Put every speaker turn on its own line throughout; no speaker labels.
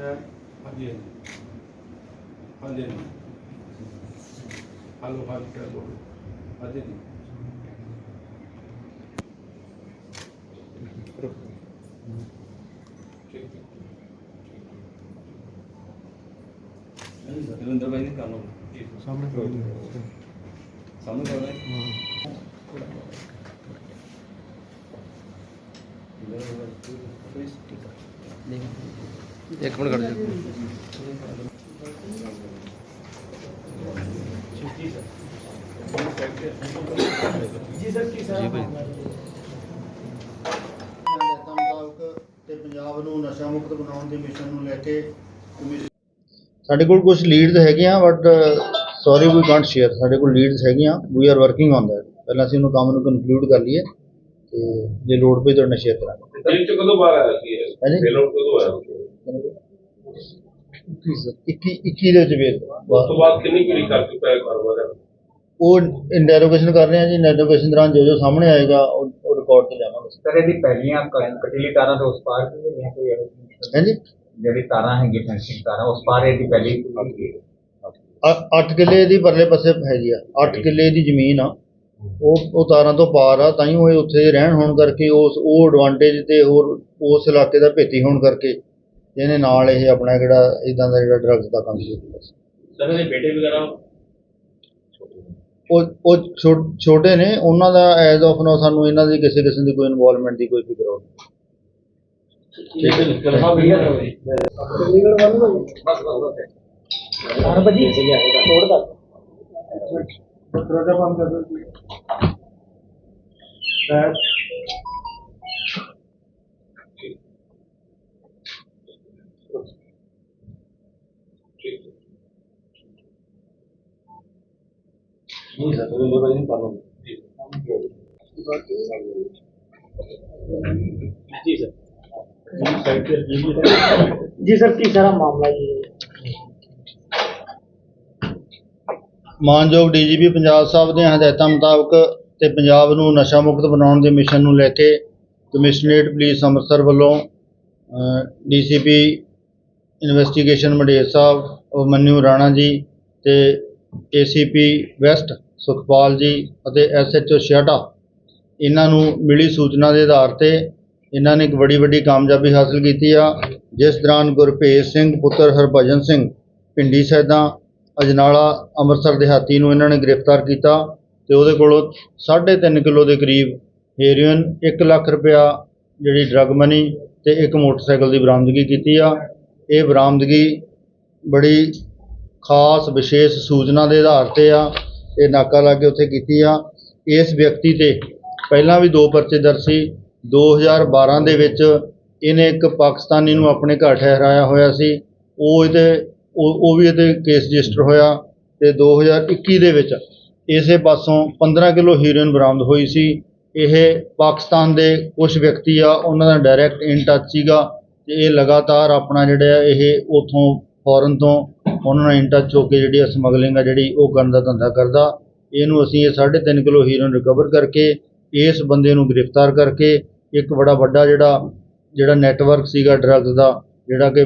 ਹੈ ਹਾਂਜੀ ਹਾਂਜੀ ਹਾਂਜੀ ਹਾਂਜੀ ਹਲੋ ਹਾਲ ਕਿਆ ਬੋਲੋ ਹਾਂਜੀ ਜੀ ਠੀਕ ਹੈ
ਰਵਿੰਦਰ ਭਾਈ ਨੇ ਕਰ ਲਓ
ਸਾਹਮਣੇ ਕਰੋ
ਸਾਹਮਣੇ ਕਰ ਲੈ
ਇੱਕ ਮਿੰਟ ਖੜ ਜਾ।
ਜੀ ਸਰ ਕੀ
ਜੀ ਭਾਈ।
ਹਦਾਇਤਾਂ ਮੁਤਾਬਕ ਤੇ ਪੰਜਾਬ ਨੂੰ ਨਸ਼ਾ ਮੁਕਤ ਬਣਾਉਣ ਦੇ ਮਿਸ਼ਨ ਨੂੰ ਲੈ ਕੇ ਸਾਡੇ ਕੋਲ ਕੁਝ ਲੀਡਸ ਹੈਗੀਆਂ but sorry we can't share ਸਾਡੇ ਕੋਲ ਲੀਡਸ ਹੈਗੀਆਂ we are working on that ਪਹਿਲਾਂ ਅਸੀਂ ਉਹਨੂੰ ਕੰਮ ਨੂੰ ਕਨਕਲੂਡ ਕਰ ਲਈਏ। ਤੇ ਜੇ ਲੋਡ ਪਈ ਤੁਹਾਡੇ ਨਾਲ ਸ਼ੇਅਰ ਕਰਾਂਗੇ
ਦਿਨ ਚ ਕਦੋਂ ਬਾਹਰ ਆਇਆ ਸੀ ਇਹ?
ਹਾਂਜੀ।
ਬੇਲੋਡ ਕਦੋਂ ਆਇਆ ਉਸ
21 21 ਦੇ ਵਿੱਚ ਵੇਲ
ਤੋਂ ਬਾਅਦ। ਕਿੰਨੀ ਕੁ ਕਰ ਚੁੱਕਾ ਹੈ ਕਾਰੋਬਾਰ? ਹੈ
ਉਹ ਇੰਟਰੋਗੇਸ਼ਨ ਕਰ ਰਹੇ ਹਾਂ ਜੀ ਇੰਟਰੋਗੇਸ਼ਨ ਦੌਰਾਨ ਜੋ ਜੋ ਸਾਹਮਣੇ ਆਏਗਾ ਉਹ ਉਹ ਰਿਕਾਰਡ ਤੇ ਲਿਆਵਾਂਗੇ।
ਸਰ ਇਹਦੀ ਪਹਿਲੀਆਂ ਕ- ਕਟਿਲੀ ਤਾਰਾਂ ਤੋਂ ਉਸ ਪਾਰ ਵੀ ਨਹੀਂ ਕੋਈ ਇਹੋ ਜਿਹੀ
ਹਾਂਜੀ?
ਜਿਹੜੀ ਤਾਰਾਂ ਹੈਗੀ ਫੈਂਸਿੰਗ ਤਾਰਾਂ ਉਸ ਪਾਰ ਇਹਦੀ ਪਹਿਲੀ ਹੈਗੀ ਹੈ।
8 ਕਿੱਲੇ ਦੀ ਪਰਲੇ ਪਾਸੇ ਹੈਗੀ ਆ। 8 ਕਿੱਲੇ ਦੀ ਜ਼ਮੀਨ ਆ। ਉਹ ਉਹ ਤਾਰਾਂ ਤੋਂ ਪਾਰ ਆ ਤਾਂ ਹੀ ਉਹ ਉੱਥੇ ਰਹਿਣ ਹੋਣ ਕਰਕੇ ਉਸ ਉਹ ਐਡਵਾਂਟੇਜ ਤੇ ਹੋਰ ਉਸ ਇਲਾਕੇ ਦਾ ਭੇਤੀ ਹੋਣ ਕਰਕੇ ਇਹਨੇ ਨਾਲ ਇਹ ਆਪਣਾ ਜਿਹੜਾ ਇਦਾਂ ਦਾ ਜਿਹੜਾ ਡਰੱਗਸ ਦਾ ਕੰਮ ਕੀਤਾ ਸੀ।
ਸਰ ਇਹਦੇ ਬੇਟੇ ਵਗੈਰਾ
ਉਹ? ਛੋਟੇ ਨੇ ਉਹਨਾਂ ਦਾ ਐਜ਼ ਆਫ ਨੋ ਸਾਨੂੰ ਇਹਨਾਂ ਦੀ ਕਿਸੇ ਕਿਸਮ ਦੀ ਕੋਈ ਇਨਵੋਲਵਮੈਂਟ ਦੀ ਕੋਈ ਫਿਕਰ ਹੋ
ਠੀਕ ਹੈ ਜੀ। ਕਲਹਾ ਵੀ
ਨਹੀਂ ਸਰ ਰਵਿੰਦਰ ਭਾਈ ਨੇ ਕਰ ਲਓ
ਜੀ ਸਰ
ਜੀ ਸਰ ਕੀ ਸਾਰਾ ਮਾਮਲਾ ਜੀ
ਮਾਨਯੋਗ ਡੀਜੀਪੀ ਪੰਜਾਬ ਸਾਹਿਬ ਦੀਆਂ ਹਦਾਇਤਾਂ ਮੁਤਾਬਕ ਤੇ ਪੰਜਾਬ ਨੂੰ ਨਸ਼ਾ ਮੁਕਤ ਬਣਾਉਣ ਦੇ ਮਿਸ਼ਨ ਨੂੰ ਲੈ ਕੇ ਕਮਿਸ਼ਨਰੇਟ ਪੁਲਿਸ ਅੰਮ੍ਰਿਤਸਰ ਵੱਲੋਂ ਡੀਸੀਪੀ ਇਨਵੈਸਟੀਗੇਸ਼ਨ ਮੰਡੇਰ ਸਾਹਿਬ ਮਨਿਊ ਰਾਣਾ ਜੀ ਤੇ ਏਸੀਪੀ ਵੈਸਟ ਸੁਖਪਾਲ ਜੀ ਅਤੇ ਐਸਐਚਓ ਛਿਆਟਾ ਇਹਨਾਂ ਨੂੰ ਮਿਲੀ ਸੂਚਨਾ ਦੇ ਆਧਾਰ ਤੇ ਇਹਨਾਂ ਨੇ ਇੱਕ ਬੜੀ ਵੱਡੀ ਕਾਮਯਾਬੀ ਹਾਸਲ ਕੀਤੀ ਆ, ਜਿਸ ਦੌਰਾਨ ਗੁਰਭੇਜ ਸਿੰਘ, ਪੁੱਤਰ ਹਰਭਜਨ ਸਿੰਘ, ਪਿੰਡੀ ਸੈਦਾ, ਅਜਨਾਲਾ, ਅੰਮ੍ਰਿਤਸਰ ਦਿਹਾਤੀ ਨੂੰ ਇਹਨਾਂ ਨੇ ਗ੍ਰਿਫਤਾਰ ਕੀਤਾ। ਤੇ ਉਹਦੇ ਕੋਲੋਂ 3.5 ਕਿਲੋ ਦੇ ਕਰੀਬ ਹੈਰੋਇਨ 1 ਲੱਖ ਰੁਪਇਆ ਜਿਹੜੀ ਡਰੱਗ ਮਨੀ ਤੇ ਇੱਕ ਮੋਟਰਸਾਈਕਲ ਦੀ ਬਰਾਮਦਗੀ ਕੀਤੀ ਆ। ਇਹ ਬਰਾਮਦਗੀ ਬੜੀ ਖਾਸ, ਵਿਸ਼ੇਸ਼ ਸੂਚਨਾ ਦੇ ਆਧਾਰ ਤੇ ਆ। ਇਹ ਨਾਕਾ ਲਾ ਕੇ ਉੱਥੇ ਕੀਤੀ ਆ। ਇਸ ਵਿਅਕਤੀ ਤੇ ਪਹਿਲਾਂ ਵੀ ਦੋ ਪਰਚੇ ਦਰਜ ਸੀ। 2012 ਦੇ ਵਿੱਚ ਇਹਨੇ ਇੱਕ ਪਾਕਿਸਤਾਨੀ ਨੂੰ ਆਪਣੇ ਘਰ ਠਹਿਰਾਇਆ ਹੋਇਆ ਸੀ। ਉਹ ਇਹਦੇ ਉਹ ਉਹ ਵੀ ਇਹਦੇ ਕੇਸ ਰਜਿਸਟਰ ਹੋਇਆ ਤੇ 2021 ਦੇ ਵਿੱਚ ਇਸੇ ਪਾਸੋਂ 15 ਕਿਲੋ ਹੀਰੋਇਨ ਬਰਾਮਦ ਹੋਈ ਸੀ। ਇਹ ਪਾਕਿਸਤਾਨ ਦੇ ਕੁਝ ਵਿਅਕਤੀ ਆ, ਉਹਨਾਂ ਦਾ ਡਾਇਰੈਕਟ ਇਨ ਟੱਚ ਸੀਗਾ ਤੇ ਇਹ ਲਗਾਤਾਰ ਆਪਣਾ ਜਿਹੜਾ ਆ, ਇਹ ਉਥੋਂ ਫੋਰਨ ਤੋਂ ਉਹਨਾਂ ਨਾਲ ਇਨ ਟੱਚ ਹੋ ਕੇ ਜਿਹੜੀ ਸਮਗਲਿੰਗ ਆ ਜਿਹੜੀ ਉਹ ਕਰਨ ਦਾ ਧੰਦਾ ਕਰਦਾ। ਇਹਨੂੰ ਅਸੀਂ ਇਹ 3.5 ਕਿਲੋ ਹੀਰੋਇਨ ਰਿਕਵਰ ਕਰਕੇ, ਇਸ ਬੰਦੇ ਨੂੰ ਗ੍ਰਿਫਤਾਰ ਕਰਕੇ, ਇੱਕ ਬੜਾ ਵੱਡਾ ਜਿਹੜਾ ਜਿਹੜਾ ਨੈਟਵਰਕ ਸੀਗਾ ਡਰੱਗ ਦਾ, ਜਿਹੜਾ ਕਿ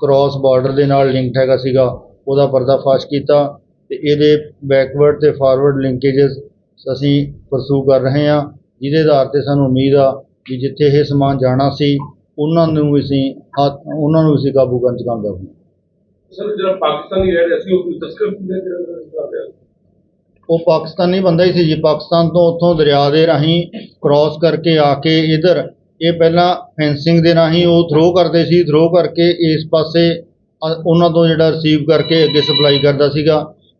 ਕ੍ਰਾਸ ਬਾਰਡਰ ਦੇ ਨਾਲ ਲਿੰਕਡ ਹੈਗਾ ਸੀਗਾ, ਉਹਦਾ ਪਰਦਾਫਾਸ਼ ਕੀਤਾ। ਤੇ ਇਹਦੇ ਬੈਕਵਰਡ ਤੇ ਫਾਰਵਰਡ ਲਿੰਕੇजेस ਅਸੀਂ ਪਰਸੂ ਕਰ ਰਹੇ ਹਾਂ ਜਿਹਦੇ ਆਧਾਰ ਤੇ ਸਾਨੂੰ ਉਮੀਦ ਆ ਕਿ ਜਿੱਥੇ ਇਹ ਸਮਾਨ ਜਾਣਾ ਸੀ ਉਹਨਾਂ ਨੂੰ ਅਸੀਂ ਹੱਥ- ਉਹਨਾਂ ਨੂੰ ਅਸੀਂ ਕਾਬੂ ਕਰਨ ਚ ਕਾਮਯਾਬ ਹੋਏ
ਸਰ ਜਿਹੜਾ ਪਾਕਿਸਤਾਨੀ ਰਹਿ ਰਿਹਾ ਸੀ ਉਹ ਕੋਈ ਤਸਕਰ ਸੀ ਜਿਹੜਾ
ਉਹ ਪਾਕਿਸਤਾਨੀ ਬੰਦਾ ਹੀ ਸੀ ਜੀ ਪਾਕਿਸਤਾਨ ਤੋਂ ਉੱਥੋਂ ਦਰਿਆ ਦੇ ਰਾਹੀਂ ਕ੍ਰਾਸ ਕਰਕੇ ਆ ਕੇ ਇਧਰ ਇਹ ਪਹਿਲਾਂ ਫੈਂਸਿੰਗ ਦੇ ਰਾਹੀਂ ਉਹ ਥਰੋ ਕਰਦੇ ਸੀ ਥਰੋ ਕਰਕੇ ਇਸ ਪਾਸੇ ਉਹਨਾਂ ਤੋਂ ਜਿਹੜਾ ਰਿਸੀਵ ਕਰਕੇ ਅੱਗੇ ਸਪਲਾਈ ਕਰਦਾ ਸੀਗਾ।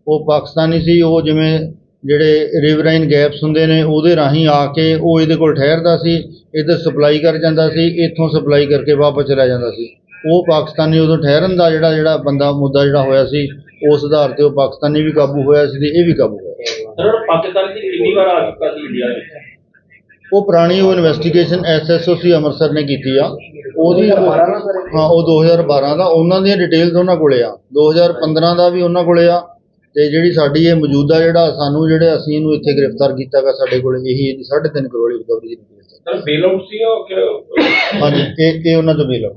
ਉਹ ਪਾਕਿਸਤਾਨੀ ਸੀ ਉਹ ਜਿਵੇਂ ਜਿਹੜੇ ਰਿਵਰਾਈਨ ਗੈਪਸ ਹੁੰਦੇ ਨੇ ਉਹਦੇ ਰਾਹੀਂ ਆ ਕੇ ਉਹ ਇਹਦੇ ਕੋਲ ਠਹਿਰਦਾ ਸੀ ਇੱਧਰ ਸਪਲਾਈ ਕਰ ਜਾਂਦਾ ਸੀ ਇੱਥੋਂ ਸਪਲਾਈ ਕਰਕੇ ਵਾਪਸ ਚਲਾ ਜਾਂਦਾ ਸੀ। ਉਹ ਪਾਕਿਸਤਾਨੀ ਉਦੋਂ ਠਹਿਰਨ ਦਾ ਜਿਹੜਾ ਜਿਹੜਾ ਬੰਦਾ ਮੁੱਦਾ ਜਿਹੜਾ ਹੋਇਆ ਸੀ ਉਸ ਆਧਾਰ ਤੇ ਉਹ ਪਾਕਿਸਤਾਨੀ ਵੀ ਕਾਬੂ ਹੋਇਆ ਸੀ ਤੇ ਇਹ ਵੀ ਕਾਬੂ ਹੋਇਆ
ਸਰ ਉਹ ਪਾਕਿਸਤਾਨ ਦੀ ਕਿੰਨੀ ਵਾਰ ਆ ਚੁੱਕਾ ਸੀ ਇੰਡੀਆ ਵਿੱਚ?
ਉਹ ਪੁਰਾਣੀ ਉਹ ਇਨਵੈਸਟੀਗੇਸ਼ਨ ਐਸਐਸਓਸੀ ਅੰਮ੍ਰਿਤਸਰ ਨੇ ਕੀਤੀ ਆ। ਉਹਦੀ ਹਾਂ ਉਹ 2012 ਦਾ ਉਹਨਾਂ ਦੀਆਂ ਡਿਟੇਲਸ ਉਹਨਾਂ ਕੋਲੇ ਆ। 2015 ਦਾ ਵੀ ਉਹਨਾਂ ਕੋਲੇ ਆ। ਤੇ ਜਿਹੜੀ ਸਾਡੀ ਇਹ ਮੌਜੂਦਾ ਜਿਹੜਾ ਸਾਨੂੰ ਜਿਹੜੇ ਅਸੀਂ ਇਹਨੂੰ ਇੱਥੇ ਗ੍ਰਿਫਤਾਰ ਕੀਤਾਗਾ ਸਾਡੇ ਕੋਲੇ ਇਹੀ ਇਹਦੀ 3.5 ਕਰੋੜ ਦੀ ਰਿਕਵਰੀ
ਸਰ ਬੇਲ ਆਊਟ ਸੀ ਉਹ ਕਿ।
ਹਾਂਜੀ ਇਹ ਇਹ ਉਹਨਾਂ ਤੋਂ ਬੇਲ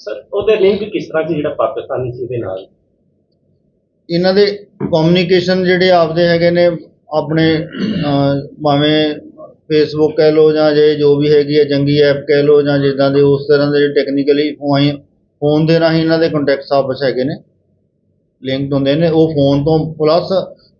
ਸਰ ਉਹਦੇ ਲਿੰਕ ਕਿਸ ਤਰ੍ਹਾਂ ਸੀ ਜਿਹੜਾ ਪਾਕਿਸਤਾਨੀ ਸੀ ਦੇ ਨਾਲ?
ਇਹਨਾਂ ਦੇ ਕਮਿਊਨੀਕੇਸ਼ਨ ਜਿਹੜੇ ਆਪਦੇ ਹੈਗੇ ਨੇ ਆਪਣੇ ਅਹ, ਭਾਵੇਂ ਫੇਸਬੁੱਕ ਕਹਿ ਲਓ ਜਾਂ ਜੇ ਜੋ ਵੀ ਹੈਗੀ ਹੈ ਜੰਗੀ ਐਪ ਕਹਿ ਲਓ ਜਾਂ ਜਿੱਦਾਂ ਦੇ ਉਸ ਤਰ੍ਹਾਂ ਦੇ ਟੈਕਨੀਕਲੀ ਫੋਨ ਦੇ ਰਾਹੀਂ ਇਹਨਾਂ ਦੇ ਕੰਟੈਕਟਸ ਆਪਸ ਹੈਗੇ ਨੇ। ਲਿੰਕਡ ਹੁੰਦੇ ਨੇ ਉਹ ਫੋਨ ਤੋਂ ਪਲੱਸ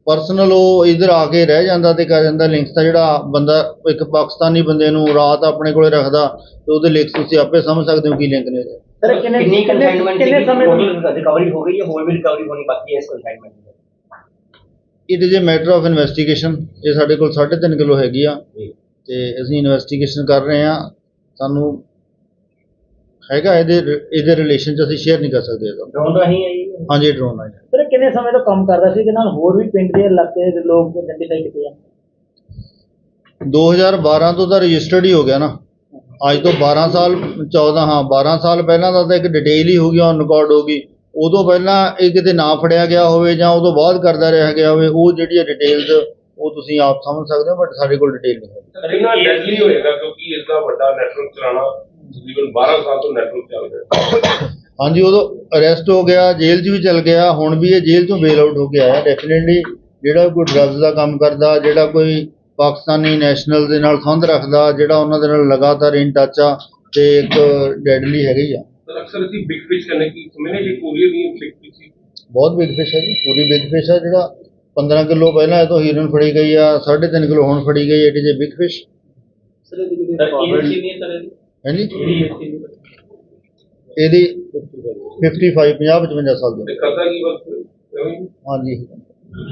ਪਰਸਨਲ ਉਹ ਇਧਰ ਆ ਕੇ ਰਹਿ ਜਾਂਦਾ ਤੇ ਕਹਿ ਜਾਂਦਾ ਲਿੰਕਸ ਦਾ ਜਿਹੜਾ ਬੰਦਾ ਇੱਕ ਪਾਕਿਸਤਾਨੀ ਬੰਦੇ ਨੂੰ ਰਾਤ ਆਪਣੇ ਕੋਲੇ ਰੱਖਦਾ ਤੇ ਉਹਦੇ ਲਿੰਕਸ ਤੁਸੀਂ ਆਪੇ ਸਮਝ ਸਕਦੇ ਹੋ ਕੀ ਲਿੰਕ ਨੇ।
ਸਰ ਕਿੰਨੇ
ਕਿੰਨੀ?
ਸਮੇਂ
ਰਿਕਵਰੀ ਹੋ ਗਈ ਹੈ ਹੋਰ ਵੀ ਰਿਕਵਰੀ ਹੋਣੀ ਬਾਕੀ ਹੈ ਇਸ consignment the
it is a matter of investigation ਇਹ ਸਾਡੇ ਕੋਲ 3.5 ਕਿਲੋ ਹੈਗੀ ਆ ਤੇ ਅਸੀਂ ਇਨਵੈਸਟੀਗੇਸ਼ਨ ਕਰ ਰਹੇ ਆ ਸਾਨੂੰ ਹੈਗਾ ਇਹਦੇ ਇਹਦੇ ਰਿਲੇਸ਼ਨ ਚ ਅਸੀਂ ਸ਼ੇਅਰ ਨਹੀਂ ਕਰ ਸਕਦੇ ਇਹਦਾ।
ਡਰੋਨ ਰਾਹੀਂ ਆਈ ਹੈ
ਹਾਂਜੀ ਡਰੋਨ ਆ
ਸਰ ਕਿੰਨੇ ਸਮੇਂ ਤੋਂ ਕੰਮ ਕਰਦਾ ਸੀ? ਕਿ ਨਾਲ ਹੋਰ ਵੀ ਪਿੰਡ ਦੇ ਇਲਾਕੇ ਦੇ ਲੋਕ ਆਇਡੈਂਟੀਫਾਈ ਕੀਤੇ ਆ।
2012 ਤੋਂ ਤਾਂ ਰਜਿਸਟਰਡ ਹੀ ਹੋ ਗਿਆ ਨਾ। ਅੱਜ ਤੋਂ 12 ਸਾਲ 14 ਹਾਂ 12 ਸਾਲ ਪਹਿਲਾਂ ਦਾ ਤਾਂ ਇੱਕ ਡਿਟੇਲ ਹੀ ਹੋ ਗਈ ਔਨ ਰਿਕਾਰਡ ਹੋ ਗਈ। ਉਦੋਂ ਪਹਿਲਾਂ ਇਹ ਕਿਤੇ ਨਾ ਫੜਿਆ ਗਿਆ ਹੋਵੇ ਜਾਂ ਉਦੋਂ ਬਾਅਦ ਕਰਦਾ ਰਿਹਾ ਗਿਆ ਹੋਵੇ ਉਹ ਜਿਹੜੀ ਡਿਟੇਲਸ ਉਹ ਤੁਸੀਂ ਆਪ ਸਮਝ ਸਕਦੇ ਹੋ ਬਟ ਸਾਡੇ ਕੋਲ ਡਿਟੇਲ ਨਹੀਂ ਹੈ।
ਕਿੰਨਾ ਡੈਡਲੀ ਹੋਏਗਾ ਕਿਉਂਕਿ ਇਸ ਦਾ ਵੱਡਾ ਨੈਟਵਰਕ ਚਲਾਉਣਾ ਤਕਰੀਬਨ 12 ਸਾਲ ਤੋਂ ਨੈਟਵਰਕ ਚੱਲ ਰਿਹਾ।
ਹਾਂਜੀ ਉਦੋਂ ਅਰੈਸਟ ਹੋ ਗਿਆ ਜੇਲ੍ਹ 'ਚ ਵੀ ਚਲ ਗਿਆ ਹੁਣ ਵੀ ਇਹ ਜੇਲ੍ਹ ਤੋਂ ਬੇਲ ਆਊਟ ਹੋ ਕੇ ਆਇਆ ਡੈਫੀਨਿਟਲੀ ਜਿਹੜਾ ਕੋਈ ਡਰੱਗਸ ਦਾ ਕੰਮ ਕਰਦਾ ਜਿਹੜਾ ਕੋਈ ਪਾਕਿਸਤਾਨੀ ਨੈਸ਼ਨਲ ਦੇ ਨਾਲ ਸੰਬੰਧ ਰੱਖਦਾ ਜਿਹੜਾ ਉਹਨਾਂ ਦੇ ਨਾਲ ਲਗਾਤਾਰ ਇਨ ਟੱਚ ਆ ਤੇ ਇੱਕ ਡੈਡਲੀ ਹੈਗੀ ਆ।
ਸਰ ਅਕਸਰ ਅਸੀਂ ਬਿਗ ਫਿਸ਼ ਕਰਨੇ ਕੀ ਸਮਝਨੇ ਕਿ ਕੋਰੀਅਰ ਨਹੀਂ ਬਿਗ ਫਿਸ਼
ਬਹੁਤ ਬਿਗ ਫਿਸ਼ ਹੈ ਜੀ ਪੂਰੀ ਬਿਗ ਫਿਸ਼ ਹੈ ਜਿਹੜਾ 15 ਕਿਲੋ ਪਹਿਲਾਂ ਇਹ ਤੋਂ ਹੀਰਨ ਫੜੀ ਗਈ ਆ 3.5 ਕਿਲੋ ਹੁਣ ਫੜੀ ਗਈ it is a big fish
sir ਇਹਦੀ ਜਿਹੜੀ ਇਹਦੀ?
ਹਾਂਜੀ? ਇਹਦੀ 55 50 55 ਸਾਲ ਦੀ।
ਕਰਦਾ ਕੀ ਬਸ?
ਹਾਂਜੀ।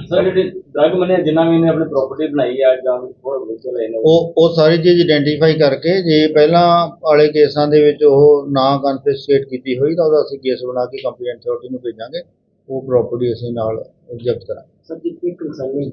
ਸਰ ਜਿਹੜੇ ਡਰਗ ਮਨੇ ਜਿਨ੍ਹਾਂ ਵੀ ਨੇ ਆਪਣੀ ਪ੍ਰਾਪਰਟੀ ਬਣਾਈ ਆ ਜਾਂ ਵੀ ਹੋਰ ਵਿੱਚ ਰਹੇ ਨੇ
ਉਹ ਉਹ ਸਾਰੀ ਚੀਜ਼ ਆਇਡੈਂਟੀਫਾਈ ਕਰਕੇ ਜੇ ਪਹਿਲਾਂ ਵਾਲੇ ਕੇਸਾਂ ਦੇ ਵਿੱਚ ਉਹ ਨਾ ਕਨਫਿਸਕੇਟ ਕੀਤੀ ਹੋਈ ਤਾਂ ਉਹਦਾ ਅਸੀਂ ਕੇਸ ਬਣਾ ਕੇ ਕੰਪਲੇਂਟ ਅਥਾਰਟੀ ਨੂੰ ਭੇਜਾਂਗੇ। ਉਹ ਪ੍ਰਾਪਰਟੀ ਅਸੀਂ ਨਾਲ ਜ਼ਬਤ ਕਰਾਂਗੇ।
ਸਰ ਜਿੱਥੇ ਕੰਸਾਈਨਮੈਂਟ